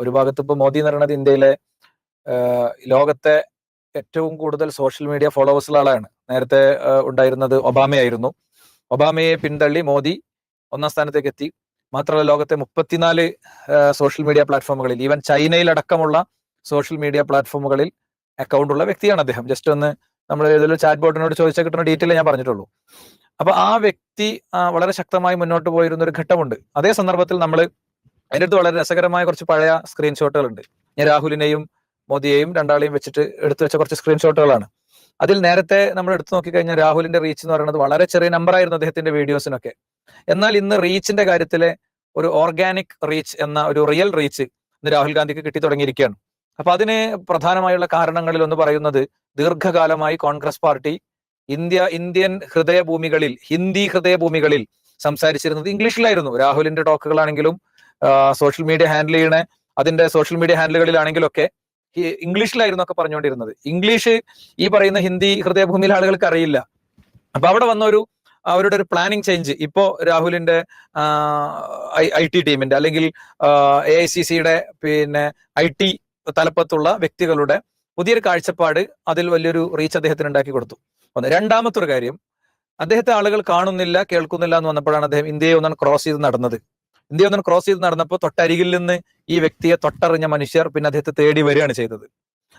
ഒരു ഭാഗത്ത് ഇപ്പൊ മോദി എന്ന് പറയുന്നത് ഇന്ത്യയിലെ ലോകത്തെ ഏറ്റവും കൂടുതൽ സോഷ്യൽ മീഡിയ ഫോളോവേഴ്സുള്ള ആളാണ്. നേരത്തെ ഉണ്ടായിരുന്നത് ഒബാമയായിരുന്നു. ഒബാമയെ പിന്തള്ളി മോദി ഒന്നാം സ്ഥാനത്തേക്ക് എത്തി മാത്രമല്ല ലോകത്തെ മുപ്പത്തിനാല് സോഷ്യൽ മീഡിയ പ്ലാറ്റ്ഫോമുകളിൽ ഈവൻ ചൈനയിലടക്കമുള്ള സോഷ്യൽ മീഡിയ പ്ലാറ്റ്ഫോമുകളിൽ അക്കൗണ്ട് ഉള്ള വ്യക്തിയാണ് അദ്ദേഹം. ജസ്റ്റ് ഒന്ന് നമ്മൾ ഏതൊരു ചാറ്റ് ബോട്ടിനോട് ചോദിച്ചാൽ കിട്ടുന്ന ഡീറ്റെയിൽ ഞാൻ പറഞ്ഞിട്ടുള്ളൂ. അപ്പൊ ആ വ്യക്തി വളരെ ശക്തമായി മുന്നോട്ട് പോയിരുന്ന ഒരു ഘട്ടമുണ്ട്. അതേ സന്ദർഭത്തിൽ നമ്മൾ അതിന്റെ അടുത്ത് വളരെ രസകരമായ കുറച്ച് പഴയ സ്ക്രീൻഷോട്ടുകൾ ഉണ്ട് ഞാൻ രാഹുലിനെയും മോദിയെയും രണ്ടാളെയും വെച്ചിട്ട് എടുത്തു വെച്ച കുറച്ച് സ്ക്രീൻഷോട്ടുകളാണ് അതിൽ നേരത്തെ നമ്മൾ എടുത്തു നോക്കിക്കഴിഞ്ഞാൽ രാഹുലിന്റെ റീച്ച് എന്ന് പറയുന്നത് വളരെ ചെറിയ നമ്പർ ആയിരുന്നു അദ്ദേഹത്തിന്റെ വീഡിയോസിനൊക്കെ എന്നാൽ ഇന്ന് റീച്ചിന്റെ കാര്യത്തിലെ ഒരു ഓർഗാനിക് റീച്ച് എന്ന ഒരു റിയൽ റീച്ച് ഇന്ന് രാഹുൽ ഗാന്ധിക്ക് കിട്ടി തുടങ്ങിയിരിക്കുകയാണ്. അപ്പൊ അതിന് പ്രധാനമായുള്ള കാരണങ്ങളിൽ ഒന്ന് പറയുന്നത് ദീർഘകാലമായി കോൺഗ്രസ് പാർട്ടി ഇന്ത്യ ഇന്ത്യൻ ഹൃദയഭൂമികളിൽ ഹിന്ദി ഹൃദയഭൂമികളിൽ സംസാരിച്ചിരുന്നത് ഇംഗ്ലീഷിലായിരുന്നു. രാഹുലിന്റെ ടോക്കുകളാണെങ്കിലും സോഷ്യൽ മീഡിയ ഹാൻഡിൽ ചെയ്യണ അതിന്റെ സോഷ്യൽ മീഡിയ ഹാൻഡിലുകളിലാണെങ്കിലൊക്കെ ഇംഗ്ലീഷിലായിരുന്നു ഒക്കെ പറഞ്ഞുകൊണ്ടിരുന്നത്. ഇംഗ്ലീഷ് ഈ പറയുന്ന ഹിന്ദി ഹൃദയഭൂമിയിലെ ആളുകൾക്ക് അറിയില്ല. അപ്പൊ അവിടെ വന്ന ഒരു അവരുടെ ഒരു പ്ലാനിങ് ചേഞ്ച് ഇപ്പോ രാഹുലിന്റെ ഐ ടി ടീമിന്റെ അല്ലെങ്കിൽ എ ഐ സി സിയുടെ പിന്നെ ഐ ടി തലപ്പത്തുള്ള വ്യക്തികളുടെ പുതിയൊരു കാഴ്ചപ്പാട് അതിൽ വലിയൊരു റീച്ച് അദ്ദേഹത്തിന് ഉണ്ടാക്കി കൊടുത്തു. ഒന്ന്. രണ്ടാമത്തെ ഒരു കാര്യം അദ്ദേഹത്തെ ആളുകൾ കാണുന്നില്ല കേൾക്കുന്നില്ല എന്ന് വന്നപ്പോഴാണ് അദ്ദേഹം ഇന്ത്യയെ ഒന്നാണ് ക്രോസ് ചെയ്ത് നടന്നത്. ഇന്ത്യ ഒന്നാണ് ക്രോസ് ചെയ്ത് നടന്നപ്പോൾ തൊട്ടരികിൽ നിന്ന് ഈ വ്യക്തിയെ തൊട്ടറിഞ്ഞ മനുഷ്യർ പിന്നെ അദ്ദേഹത്തെ തേടി വരികയാണ് ചെയ്തത്.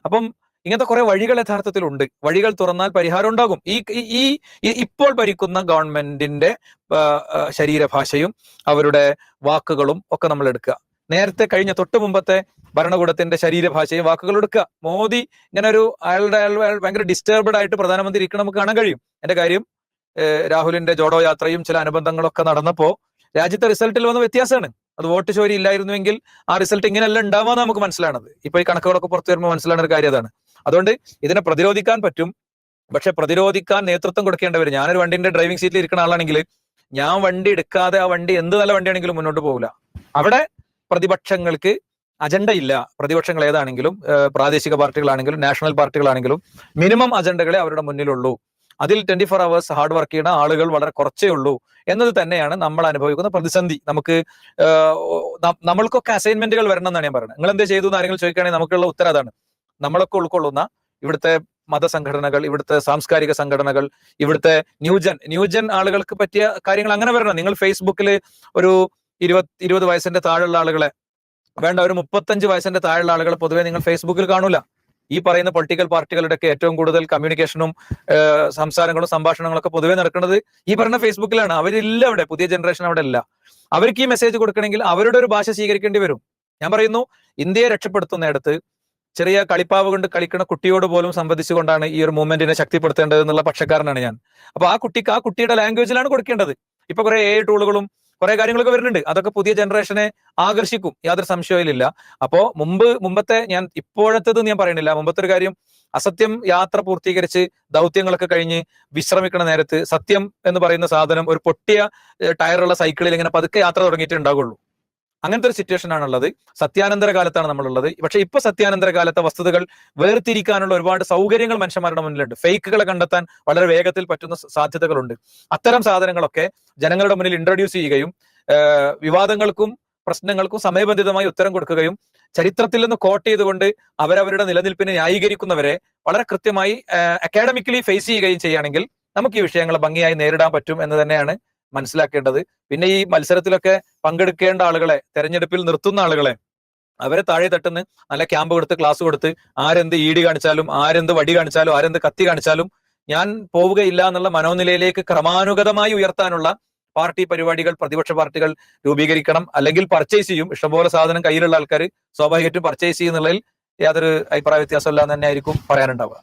അപ്പം ഇങ്ങനത്തെ കുറെ വഴികൾ യഥാർത്ഥത്തിലുണ്ട്. വഴികൾ തുറന്നാൽ പരിഹാരം ഉണ്ടാകും. ഈ ഈ- ഇപ്പോൾ ഭരിക്കുന്ന ഗവൺമെന്റിന്റെ ശരീരഭാഷയും അവരുടെ വാക്കുകളും ഒക്കെ നമ്മൾ എടുക്കുക. നേരത്തെ കഴിഞ്ഞ തൊട്ട് മുമ്പത്തെ ഭരണകൂടത്തിന്റെ ശരീരഭാഷയും വാക്കുകൾ എടുക്കുക. മോദി ഇങ്ങനെ ഒരു അയാളുടെ അയാൾ ഭയങ്കര ഡിസ്റ്റർബ്ഡ് ആയിട്ട് പ്രധാനമന്ത്രി ഇരിക്കണം നമുക്ക് കാണാൻ കഴിയും. എന്റെ കാര്യം രാഹുലിന്റെ ജോഡോ യാത്രയും ചില അനുബന്ധങ്ങളൊക്കെ നടന്നപ്പോ രാജ്യത്തെ റിസൾട്ടിൽ വന്ന വ്യത്യാസമാണ്. അത് വോട്ട് ചോരി ഇല്ലായിരുന്നുവെങ്കിൽ ആ റിസൾട്ട് ഇങ്ങനെയല്ല ഉണ്ടാവാന്ന് നമുക്ക് മനസ്സിലാണത്. ഇപ്പൊ ഈ കണക്കുകളൊക്കെ പുറത്തു വരുമ്പോൾ മനസ്സിലാണ് ഒരു കാര്യം അതാണ്. അതുകൊണ്ട് ഇതിനെ പ്രതിരോധിക്കാൻ പറ്റും. പക്ഷെ പ്രതിരോധിക്കാൻ നേതൃത്വം കൊടുക്കേണ്ടവർ ഞാനൊരു വണ്ടിന്റെ ഡ്രൈവിംഗ് സീറ്റിൽ ഇരിക്കുന്ന ആളാണെങ്കിൽ ഞാൻ വണ്ടി എടുക്കാതെ ആ വണ്ടി എന്ത് നല്ല വണ്ടിയാണെങ്കിലും മുന്നോട്ട് പോകില്ല അവിടെ പ്രതിപക്ഷങ്ങൾക്ക് അജണ്ട ഇല്ല. പ്രതിപക്ഷങ്ങൾ ഏതാണെങ്കിലും പ്രാദേശിക പാർട്ടികളാണെങ്കിലും നാഷണൽ പാർട്ടികളാണെങ്കിലും മിനിമം അജണ്ടകളെ അവരുടെ മുന്നിലുള്ളൂ. അതിൽ twenty four hours hard work ചെയ്യുന്ന ആളുകൾ വളരെ കുറച്ചേ ഉള്ളൂ എന്നത് തന്നെയാണ് നമ്മൾ അനുഭവിക്കുന്ന പ്രതിസന്ധി. നമുക്ക് നമ്മൾക്കൊക്കെ അസൈൻമെന്റുകൾ വരണം എന്നാണ് ഞാൻ പറയുന്നത്. നിങ്ങൾ എന്ത് ചെയ്തു എന്ന് ആരെങ്കിലും ചോദിക്കുകയാണെങ്കിൽ നമുക്കുള്ള ഉത്തരം അതാണ്. നമ്മളൊക്കെ ഉൾക്കൊള്ളുന്ന ഇവിടുത്തെ മതസംഘടനകൾ ഇവിടുത്തെ സാംസ്കാരിക സംഘടനകൾ ഇവിടുത്തെ ന്യൂജൻ ന്യൂജൻ ആളുകൾക്ക് പറ്റിയ കാര്യങ്ങൾ അങ്ങനെ വരണം. നിങ്ങൾ ഫേസ്ബുക്കിൽ ഒരു ഇരുപത് ഇരുപത് വയസ്സിന്റെ താഴെയുള്ള ആളുകളെ വേണ്ട ഒരു മുപ്പത്തഞ്ച് വയസ്സിന്റെ താഴെയുള്ള ആളുകളെ പൊതുവെ നിങ്ങൾ ഫേസ്ബുക്കിൽ കാണൂല. ഈ പറയുന്ന പൊളിറ്റിക്കൽ പാർട്ടികളുടെ ഒക്കെ ഏറ്റവും കൂടുതൽ കമ്മ്യൂണിക്കേഷനും സംസാരങ്ങളും സംഭാഷണങ്ങളും ഒക്കെ പൊതുവെ നടക്കുന്നത് ഈ പറഞ്ഞ ഫേസ്ബുക്കിലാണ്. അവരില്ല അവിടെ. പുതിയ ജനറേഷൻ അവിടെ ഇല്ല. അവർക്ക് ഈ മെസ്സേജ് കൊടുക്കണമെങ്കിൽ അവരുടെ ഒരു ഭാഷ സ്വീകരിക്കേണ്ടി വരും. ഞാൻ പറയുന്നു ഇന്ത്യയെ രക്ഷപ്പെടുത്തുന്നിടത്ത് ചെറിയ കളിപ്പാവ് കൊണ്ട് കളിക്കുന്ന കുട്ടിയോട് പോലും സംവദിച്ചുകൊണ്ടാണ് ഈ ഒരു മൂവ്മെന്റിനെ ശക്തിപ്പെടുത്തേണ്ടത് എന്നുള്ള പക്ഷക്കാരനാണ് ഞാൻ. അപ്പൊ ആ കുട്ടിക്ക് ആ കുട്ടിയുടെ ലാംഗ്വേജിലാണ് കൊടുക്കേണ്ടത്. ഇപ്പൊ കുറെ എ ടൂളുകളും കുറെ കാര്യങ്ങളൊക്കെ വരുന്നുണ്ട്. അതൊക്കെ പുതിയ ജനറേഷനെ ആകർഷിക്കും. യാതൊരു സംശയമില്ല അപ്പോ മുമ്പ് മുമ്പത്തെ ഞാൻ ഇപ്പോഴത്തേത് ഞാൻ പറയണില്ല മുമ്പത്തെ ഒരു കാര്യം അസത്യം യാത്ര പൂർത്തീകരിച്ച് ദൗത്യങ്ങളൊക്കെ കഴിഞ്ഞ് വിശ്രമിക്കുന്ന നേരത്ത് സത്യം എന്ന് പറയുന്ന സാധനം ഒരു പൊട്ടിയ ടയറുള്ള സൈക്കിളിൽ ഇങ്ങനെ പതുക്കെ യാത്ര തുടങ്ങിയിട്ടേ ഉണ്ടാകുള്ളൂ അങ്ങനത്തെ ഒരു സിറ്റുവേഷൻ ആണുള്ളത്. സത്യാനന്തര കാലത്താണ് നമ്മളുള്ളത്. പക്ഷെ ഇപ്പൊ സത്യാനന്തര കാലത്തെ വസ്തുതകൾ വേർതിരിക്കാനുള്ള ഒരുപാട് സൗകര്യങ്ങൾ മനുഷ്യന്മാരുടെ മുന്നിലുണ്ട്. ഫേക്കുകളെ കണ്ടെത്താൻ വളരെ വേഗത്തിൽ പറ്റുന്ന സാധ്യതകളുണ്ട്. അത്തരം സാധനങ്ങളൊക്കെ ജനങ്ങളുടെ മുന്നിൽ ഇൻട്രൊഡ്യൂസ് ചെയ്യുകയും വിവാദങ്ങൾക്കും പ്രശ്നങ്ങൾക്കും സമയബന്ധിതമായി ഉത്തരം കൊടുക്കുകയും ചരിത്രത്തിൽ നിന്ന് കോട്ട് ചെയ്തുകൊണ്ട് അവരവരുടെ നിലനിൽപ്പിനെ ന്യായീകരിക്കുന്നവരെ വളരെ കൃത്യമായി അക്കാഡമിക്കലി ഫേസ് ചെയ്യുകയും ചെയ്യുകയാണെങ്കിൽ നമുക്ക് ഈ വിഷയങ്ങളെ ഭംഗിയായി നേരിടാൻ പറ്റും എന്ന് തന്നെയാണ് മനസ്സിലാക്കേണ്ടത്. പിന്നെ ഈ മത്സരത്തിലൊക്കെ പങ്കെടുക്കേണ്ട ആളുകളെ തെരഞ്ഞെടുപ്പിൽ നിർത്തുന്ന ആളുകളെ അവരെ താഴെ തട്ടുന്ന നല്ല ക്യാമ്പ് കൊടുത്ത് ക്ലാസ് കൊടുത്ത് ആരെന്ത് ഈടി കാണിച്ചാലും ആരെന്ത് വടി കാണിച്ചാലും ആരെന്ത് കത്തി കാണിച്ചാലും ഞാൻ പോവുകയില്ല എന്നുള്ള മനോനിലയിലേക്ക് ക്രമാനുഗതമായി ഉയർത്താനുള്ള പാർട്ടി പരിപാടികൾ പ്രതിപക്ഷ പാർട്ടികൾ രൂപീകരിക്കണം. അല്ലെങ്കിൽ പർച്ചേസ് ചെയ്യും. ഇഷ്ടംപോലെ സാധനം കയ്യിലുള്ള ആൾക്കാർ സ്വാഭാവികമായിട്ടും പർച്ചേസ് ചെയ്യുന്നുള്ളതിൽ യാതൊരു അഭിപ്രായ വ്യത്യാസമില്ല എന്ന് തന്നെ ആയിരിക്കും പറയാനുണ്ടാവുക.